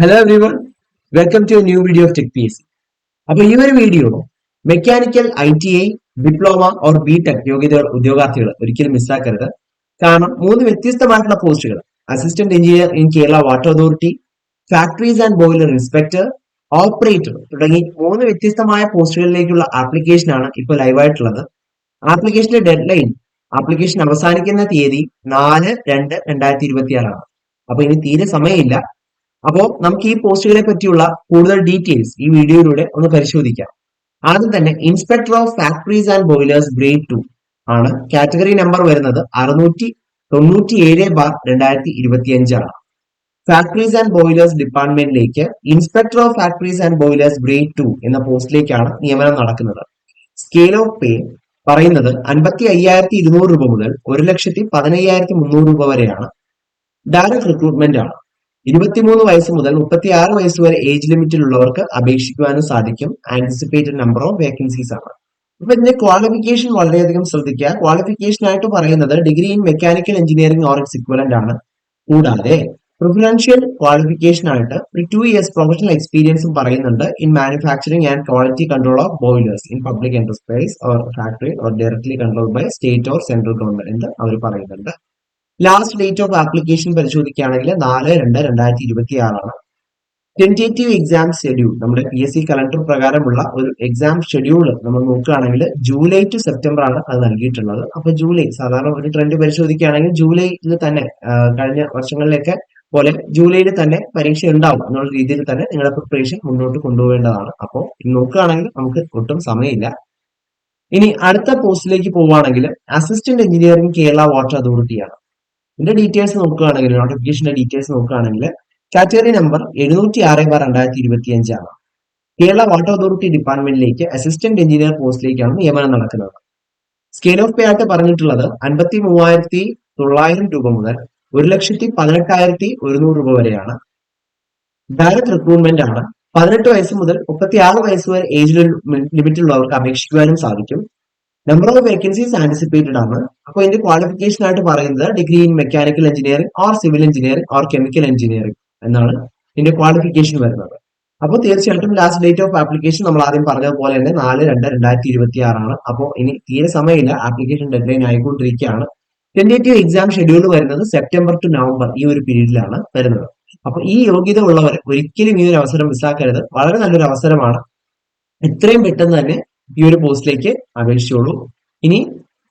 Hello everyone welcome to new video of tech P S C അപ്പൊ ഈ ഒരു video mechanical I T I diploma or B tech യോഗ്യത ഉദ്യോഗാർത്ഥികൾ ഒരിക്കലും മിസ്സാക്കരുത് കാരണം മൂന്ന് വ്യത്യസ്തമായിട്ടുള്ള പോസ്റ്റുകൾ assistant engineer in Kerala water authority factories and boiler inspector operator തുടങ്ങി മൂന്ന് വ്യത്യസ്തമായ പോസ്റ്റുകളിലേക്കുള്ള ആപ്ലിക്കേഷൻ ആണ് ഇപ്പോൾ ലൈവായിട്ടുള്ളത് ആപ്ലിക്കേഷന്റെ ഡെഡ് ലൈൻ ആപ്ലിക്കേഷൻ അവസാനിക്കുന്ന തീയതി നാല് രണ്ട് രണ്ടായിരത്തി ഇരുപത്തിയാറാണ്. അപ്പൊ ഇനി തീരെ സമയമില്ല. അപ്പോ നമുക്ക് ഈ പോസ്റ്റുകളെ പറ്റിയുള്ള കൂടുതൽ ഡീറ്റെയിൽസ് ഈ വീഡിയോയിലൂടെ ഒന്ന് പരിശോധിക്കാം. ആദ്യം തന്നെ inspector of factories and boilers grade two ആണ് കാറ്റഗറി നമ്പർ വരുന്നത് അറുന്നൂറ്റി തൊണ്ണൂറ്റി ഏഴ് ബാർ രണ്ടായിരത്തി ഇരുപത്തി അഞ്ചാണ് factories and boilers ഡിപ്പാർട്ട്മെന്റിലേക്ക് inspector of factories and boilers grade two എന്ന പോസ്റ്റിലേക്കാണ് നിയമനം നടക്കുന്നത്. സ്കെയിൽ ഓഫ് പേ പറയുന്നത് അൻപത്തി അയ്യായിരത്തി ഇരുന്നൂറ് രൂപ മുതൽ ഒരു ലക്ഷത്തി പതിനയ്യായിരത്തി മുന്നൂറ് രൂപ വരെയാണ്. ഡയറക്ട് റിക്രൂട്ട്മെന്റ് ആണ്. ഇരുപത്തിമൂന്ന് വയസ്സ് മുതൽ മുപ്പത്തി ആറ് വയസ്സ് വരെ ഏജ് ലിമിറ്റിലുള്ളവർക്ക് അപേക്ഷിക്കുവാനും സാധിക്കും. ആന്റിസിപ്പേറ്റഡ് നമ്പർ ഓഫ് വേക്കൻസീസ് ആണ്. ഇപ്പൊ ഇതിന്റെ ക്വാളിഫിക്കേഷൻ വളരെയധികം ശ്രദ്ധിക്കുക. ക്വാളിഫിക്കേഷൻ ആയിട്ട് പറയുന്നത് degree in mechanical engineering or its equivalent ആണ്. കൂടാതെ പ്രിഫറൻഷ്യൽ ക്വാളിഫിക്കേഷൻ ആയിട്ട് ഒരു ടു ഇയേഴ്സ് പ്രൊഫഷണൽ എക്സ്പീരിയൻസും പറയുന്നുണ്ട് in manufacturing and quality control of boilers in public enterprise or factory or directly control by state or central government എന്ന് അവർ പറയുന്നുണ്ട്. Last date of application പരിശോധിക്കുകയാണെങ്കിൽ നാല് രണ്ട് രണ്ടായിരത്തി ഇരുപത്തി ആറാണ് ടെന്റേറ്റീവ് എക്സാം ഷെഡ്യൂൾ നമ്മുടെ പി എസ് സി കലണ്ടർ പ്രകാരമുള്ള ഒരു എക്സാം ഷെഡ്യൂൾ നമ്മൾ നോക്കുകയാണെങ്കിൽ ജൂലൈ ടു സെപ്റ്റംബർ ആണ് അത് നൽകിയിട്ടുള്ളത്. അപ്പൊ ജൂലൈ സാധാരണ ഒരു ട്രെൻഡ് പരിശോധിക്കുകയാണെങ്കിൽ ജൂലൈയിൽ തന്നെ കഴിഞ്ഞ വർഷങ്ങളിലൊക്കെ പോലെ ജൂലൈയിൽ തന്നെ പരീക്ഷ ഉണ്ടാവും എന്നുള്ള രീതിയിൽ തന്നെ നിങ്ങളുടെ പ്രിപ്പറേഷൻ മുന്നോട്ട് കൊണ്ടുപോകേണ്ടതാണ്. അപ്പോൾ നോക്കുകയാണെങ്കിൽ നമുക്ക് ഒട്ടും സമയമില്ല. ഇനി അടുത്ത പോസ്റ്റിലേക്ക് പോവുകയാണെങ്കിൽ അസിസ്റ്റന്റ് എഞ്ചിനീയറിംഗ് കേരള വാട്ടർ അതോറിറ്റിയാണ് ഇതിന്റെ ഡീറ്റെയിൽസ് നോക്കുകയാണെങ്കിൽ നോട്ടിഫിക്കേഷന്റെ ഡീറ്റെയിൽസ് നോക്കുകയാണെങ്കിൽ കാറ്റഗറി നമ്പർ എഴുന്നൂറ്റി ആറ് ബാർ രണ്ടായിരത്തി ഇരുപത്തി അഞ്ചാണ് കേരള വാട്ടർ അതോറിറ്റി ഡിപ്പാർട്ട്മെന്റിലേക്ക് അസിസ്റ്റന്റ് എഞ്ചിനീയർ പോസ്റ്റിലേക്കാണ് നിയമനം നടക്കുന്നത്. സ്കെയിൽ ഓഫ് പേ ആയിട്ട് പറഞ്ഞിട്ടുള്ളത് അൻപത്തി മൂവായിരത്തി തൊള്ളായിരം രൂപ മുതൽ ഒരു ലക്ഷത്തി പതിനെട്ടായിരത്തി ഒരുന്നൂറ് രൂപ വരെയാണ്. ഡയറക്ട് റിക്രൂട്ട്മെന്റ് ആണ്. പതിനെട്ട് വയസ്സ് മുതൽ മുപ്പത്തി ആറ് വയസ്സ് വരെ ഏജ് ലിമിറ്റുള്ളവർക്ക് അപേക്ഷിക്കുവാനും സാധിക്കും. നമ്പർ ഓഫ് വേക്കൻസീസ് ആന്റിസിപ്പേറ്റഡ് ആണ്. അപ്പോൾ ഇതിന്റെ ക്വാളിഫിക്കേഷൻ ആയിട്ട് പറയുന്നത് degree in mechanical engineering or civil engineering or chemical engineering എന്നാണ് ഇതിന്റെ ക്വാളിഫിക്കേഷൻ വരുന്നത്. അപ്പോൾ തീർച്ചയായിട്ടും ലാസ്റ്റ് ഡേറ്റ് ഓഫ് ആപ്ലിക്കേഷൻ നമ്മൾ ആദ്യം പറഞ്ഞതുപോലെ തന്നെ നാല് രണ്ട് രണ്ടായിരത്തി ഇരുപത്തി ആറാണ് അപ്പോൾ ഇനി തീരെ സമയമില്ല. ആപ്ലിക്കേഷൻ ഡെഡ്ലൈൻ ആയിക്കൊണ്ടിരിക്കുകയാണ്. ടെന്റേറ്റീവ് എക്സാം ഷെഡ്യൂൾ വരുന്നത് സെപ്റ്റംബർ ടു നവംബർ ഈ ഒരു പീരീഡിലാണ് വരുന്നത്. അപ്പൊ ഈ യോഗ്യത ഉള്ളവർ ഒരിക്കലും ഈ ഒരു അവസരം മിസ്സാക്കരുത് വളരെ നല്ലൊരു അവസരമാണ്. എത്രയും പെട്ടെന്ന് തന്നെ ഈ ഒരു പോസ്റ്റിലേക്ക് അപേക്ഷിച്ചോളൂ. ഇനി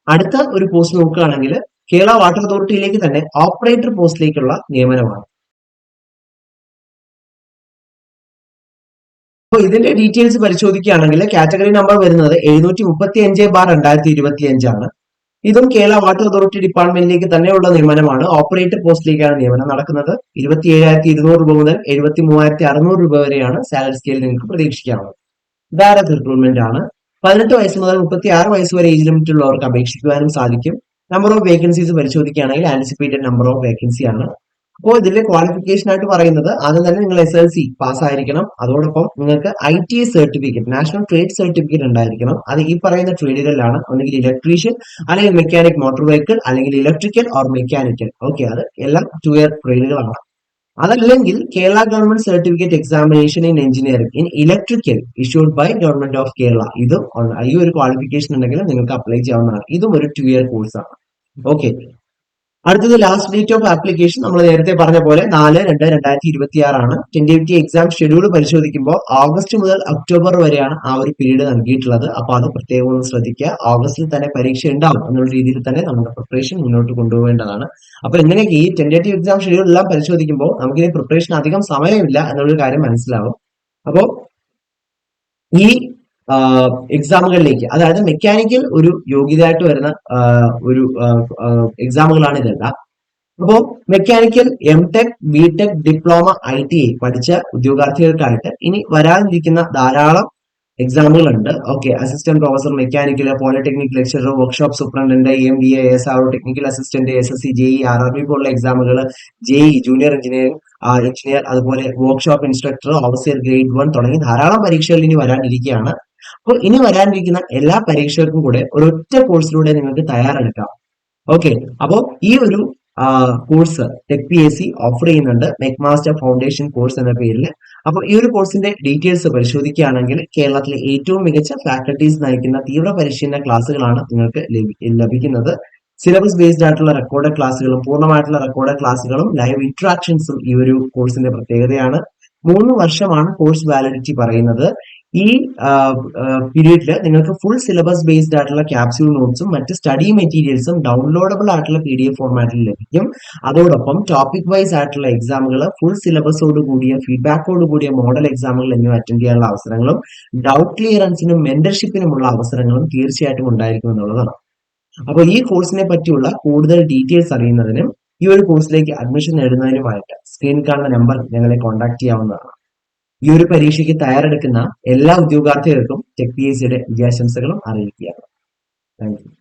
അടുത്ത ഒരു പോസ്റ്റ് നോക്കുകയാണെങ്കിൽ കേരള വാട്ടർ അതോറിറ്റിയിലേക്ക് തന്നെ ഓപ്പറേറ്റർ പോസ്റ്റിലേക്കുള്ള നിയമനമാണ്. അപ്പോൾ ഇതിന്റെ ഡീറ്റെയിൽസ് പരിശോധിക്കുകയാണെങ്കിൽ കാറ്റഗറി നമ്പർ വരുന്നത് എഴുന്നൂറ്റി മുപ്പത്തി അഞ്ച് ബാർ രണ്ടായിരത്തി ഇരുപത്തി അഞ്ചാണ് ഇതും കേരള വാട്ടർ അതോറിറ്റി ഡിപ്പാർട്ട്മെന്റിലേക്ക് തന്നെയുള്ള നിയമനമാണ്. ഓപ്പറേറ്റർ പോസ്റ്റിലേക്കാണ് നിയമനം നടക്കുന്നത്. ഇരുപത്തി ഏഴായിരത്തി ഇരുന്നൂറ് രൂപ മുതൽ എഴുപത്തി മൂവായിരത്തി അറുന്നൂറ് രൂപ വരെയാണ് സാലറി സ്കെയിൽ നിങ്ങൾക്ക് പ്രതീക്ഷിക്കാവുന്നത്. ഡയറക്ട് റിക്രൂട്ട്മെന്റ് ആണ് പതിനെട്ട് വയസ്സ് മുതൽ മുപ്പത്തി ആറ് വയസ്സ് വരെ ഏജ് ലിമിറ്റ് ഉള്ളവർക്ക് അപേക്ഷിക്കുവാനും സാധിക്കും. നമ്പർ ഓഫ് വേക്കൻസീസ് പരിശോധിക്കുകയാണെങ്കിൽ ആന്റിസിപ്പേറ്റഡ് നമ്പർ ഓഫ് വേക്കൻസി ആണ്. അപ്പോൾ ഇതിന്റെ ക്വാളിഫിക്കേഷൻ ആയിട്ട് പറയുന്നത് ആദ്യം തന്നെ നിങ്ങൾ എസ് എൽ സി പാസ്സായിരിക്കണം. അതോടൊപ്പം നിങ്ങൾക്ക് I T I certificate national trade certificate ഉണ്ടായിരിക്കണം. അത് ഈ പറയുന്ന ട്രേഡുകളിലാണ് ഒന്നുകിൽ ഇലക്ട്രീഷ്യൻ അല്ലെങ്കിൽ മെക്കാനിക് മോട്ടോർ വെഹിക്കിൾ അല്ലെങ്കിൽ ഇലക്ട്രിക്കൽ ഓർ മെക്കാനിക്കൽ ഓക്കെ അത് എല്ലാം ടു ഇയർ ട്രേഡുകളാണ് അതല്ലെങ്കിൽ Kerala government certificate examination in engineering in electrical issued by government of Kerala ഇതും ഈ ഒരു ക്വാളിഫിക്കേഷൻ ഉണ്ടെങ്കിൽ നിങ്ങൾക്ക് അപ്ലൈ ചെയ്യാവുന്നതാണ്. ഇതും ഒരു ടു ഇയർ കോഴ്സാണ് ഓക്കെ അടുത്തത് ലാസ്റ്റ് ഡേറ്റ് ഓഫ് ആപ്ലിക്കേഷൻ നമ്മൾ നേരത്തെ പറഞ്ഞ പോലെ നാല് രണ്ട് രണ്ടായിരത്തി ഇരുപത്തി ആറാണ് എക്സാം ഷെഡ്യൂൾ പരിശോധിക്കുമ്പോൾ ഓഗസ്റ്റ് മുതൽ ഒക്ടോബർ വരെയാണ് ആ ഒരു പീരീഡ് നൽകിയിട്ടുള്ളത്. അപ്പൊ അത് പ്രത്യേകം ഒന്ന് ശ്രദ്ധിക്കുക. ഓഗസ്റ്റിൽ തന്നെ പരീക്ഷ ഉണ്ടാവും എന്നുള്ള രീതിയിൽ തന്നെ നമ്മുടെ പ്രിപ്പറേഷൻ മുന്നോട്ട് കൊണ്ടുപോകേണ്ടതാണ്. അപ്പൊ എങ്ങനെയൊക്കെ ഈ ടെന്റേറ്റീവ് എക്സാം ഷെഡ്യൂൾ എല്ലാം പരിശോധിക്കുമ്പോൾ നമുക്കിനി പ്രിപ്പറേഷൻ അധികം സമയമില്ല എന്നുള്ളൊരു കാര്യം മനസ്സിലാവും. അപ്പോൾ ഈ എക്സാമുകളിലേക്ക് അതായത് മെക്കാനിക്കൽ ഒരു യോഗ്യതയായിട്ട് വരുന്ന ഒരു എക്സാമുകളാണ് ഇതെല്ലാം അപ്പോൾ mechanical M tech B tech diploma I T I പഠിച്ച ഉദ്യോഗാർത്ഥികൾക്കായിട്ട് ഇനി വരാനിരിക്കുന്ന ധാരാളം എക്സാമുകളുണ്ട് okay assistant professor mechanical polytechnic lecturer workshop superintendent M B A S R technical assistant S S C JE R R B പോലുള്ള എക്സാമുകൾ JE junior engineering engineer അതുപോലെ workshop instructor officer grade one തുടങ്ങി ധാരാളം പരീക്ഷകൾ ഇനി വരാനിരിക്കുകയാണ്. അപ്പോൾ ഇനി വരാനിരിക്കുന്ന എല്ലാ പരീക്ഷകൾക്കും കൂടെ ഒരൊറ്റ കോഴ്സിലൂടെ നിങ്ങൾക്ക് തയ്യാറെടുക്കാം. ഓക്കെ അപ്പോൾ ഈ ഒരു course tech P S C offer ചെയ്യുന്നുണ്ട്. മെക് മാസ്റ്റർ ഫൗണ്ടേഷൻ കോഴ്സ് എന്ന പേരിൽ. അപ്പോൾ ഈ ഒരു കോഴ്സിന്റെ ഡീറ്റെയിൽസ് പരിശോധിക്കുകയാണെങ്കിൽ കേരളത്തിലെ ഏറ്റവും മികച്ച ഫാക്കൽറ്റീസ് നയിക്കുന്ന തീവ്ര പരിശീലന ക്ലാസ്സുകളാണ് നിങ്ങൾക്ക് ലഭിക്കുന്നത്. സിലബസ് ബേസ്ഡ് ആയിട്ടുള്ള റെക്കോർഡ് ക്ലാസ്സുകളും പൂർണമായിട്ടുള്ള റെക്കോർഡ് ക്ലാസ്സുകളും ലൈവ് ഇന്ററാക്ഷൻസും ഈ ഒരു കോഴ്സിന്റെ പ്രത്യേകതയാണ്. മൂന്ന് വർഷമാണ് കോഴ്സ് വാലിഡിറ്റി പറയുന്നത്. ഈ പീരീഡിൽ നിങ്ങൾക്ക് ഫുൾ സിലബസ് ബേസ്ഡ് ആയിട്ടുള്ള ക്യാപ്സ്യൂൾ നോട്ട്സും മറ്റ് സ്റ്റഡി മെറ്റീരിയൽസും ഡൗൺലോഡബിൾ ആയിട്ടുള്ള പി ഡി എഫ് ഫോർമാറ്റിൽ ലഭിക്കും. അതോടൊപ്പം ടോപ്പിക് വൈസ് ആയിട്ടുള്ള എക്സാമുകൾ ഫുൾ സിലബസോട് കൂടിയ ഫീഡ്ബാക്കോട് കൂടിയ മോഡൽ എക്സാമുകൾ എന്നിവ അറ്റൻഡ് ചെയ്യാനുള്ള അവസരങ്ങളും ഡൗട്ട് ക്ലിയറൻസിനും മെന്റർഷിപ്പിനുമുള്ള അവസരങ്ങളും തീർച്ചയായിട്ടും ഉണ്ടായിരിക്കും എന്നുള്ളതാണ്. അപ്പോൾ ഈ കോഴ്സിനെ പറ്റിയുള്ള കൂടുതൽ ഡീറ്റെയിൽസ് അറിയുന്നതിനും ഈ ഒരു കോഴ്സിലേക്ക് അഡ്മിഷൻ നേടുന്നതിനുമായിട്ട് സ്ക്രീൻ കാണുന്ന നമ്പർ ഞങ്ങളെ കോൺടാക്ട് ചെയ്യാവുന്നതാണ്. ഈ ഒരു പരീക്ഷയ്ക്ക് തയ്യാറെടുക്കുന്ന എല്ലാ ഉദ്യോഗാർത്ഥികൾക്കും ടെക് പി എസ് സിയുടെ വിജയാശംസകളും അറിയിക്കുകയാണ്. Thank you